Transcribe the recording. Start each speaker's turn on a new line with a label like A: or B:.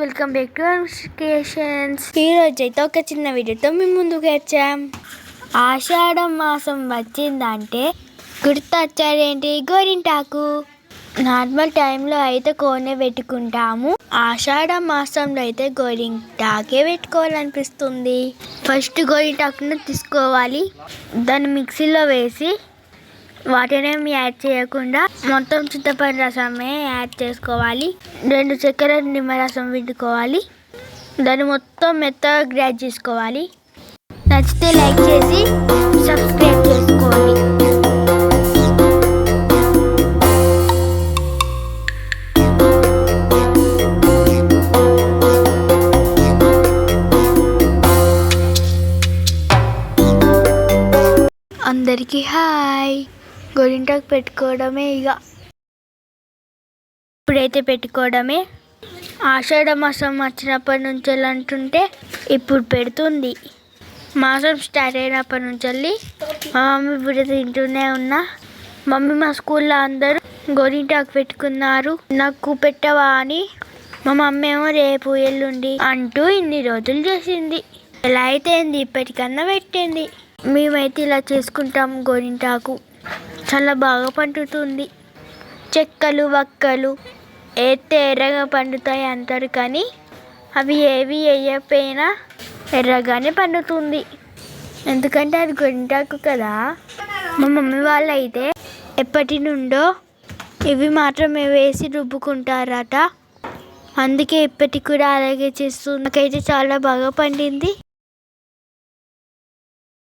A: Welcome back to notifications ఈరోజు అయితే ఒక చిన్న వీడియోతో మేము ముందుకు వచ్చాం. ఆషాఢం మాసం వచ్చిందంటే గుర్తొచ్చారేంటి గోరింటాకు. నార్మల్ టైంలో అయితే కోనే పెట్టుకుంటాము. ఆషాఢ మాసంలో అయితే గోరింటాకే పెట్టుకోవాలనిపిస్తుంది. ఫస్ట్ గోరింటాకును తీసుకోవాలి. దాన్ని మిక్సీలో వేసి వాటినేమి యాడ్ చేయకుండా మొత్తం చింతపండు రసమే యాడ్ చేసుకోవాలి. రెండు చక్కెర నిమ్మరసం పిండుకోవాలి. దాన్ని మొత్తం మెత్తగా గ్రాడ్ చేసుకోవాలి. నచ్చితే లైక్ చేసి సబ్స్క్రైబ్ చేసుకోండి. అందరికీ హాయ్. గోరింటాకు పెట్టుకోవడమే ఇక ఇప్పుడైతే పెట్టుకోవడమే. ఆషాఢ మాసం వచ్చినప్పటి నుంచి వెళ్ళి అంటుంటే ఇప్పుడు పెడుతుంది. మాసం స్టార్ట్ అయినప్పటి నుంచి వెళ్ళి మా మమ్మీ ఇప్పుడు తింటూనే ఉన్నా. మమ్మీ మా స్కూల్లో అందరూ గోరింటాకు పెట్టుకున్నారు. నాకు పెట్టవా అని మా మమ్మీ ఏమో రేపు ఎల్లుండి అంటూ ఇన్ని రోజులు చేసింది. ఎలా అయితే ఇప్పటికన్నా పెట్టింది. మేమైతే ఇలా చేసుకుంటాం గోరింటాకు. చాలా బాగా పండుతుంది. చెక్కలు వక్కలు ఏతే ఎర్రగా పండుతాయి అంటారు కానీ అవి ఏవి వేయకపోయినా ఎర్రగానే పండుతుంది. ఎందుకంటే అది గొంటాకు కదా. మా మమ్మీ వాళ్ళు అయితే ఎప్పటి నుండో ఇవి మాత్రమే వేసి రుబ్బుకుంటారట. అందుకే ఇప్పటికి కూడా అలాగే చేస్తుంది. నాకైతే చాలా బాగా పండింది.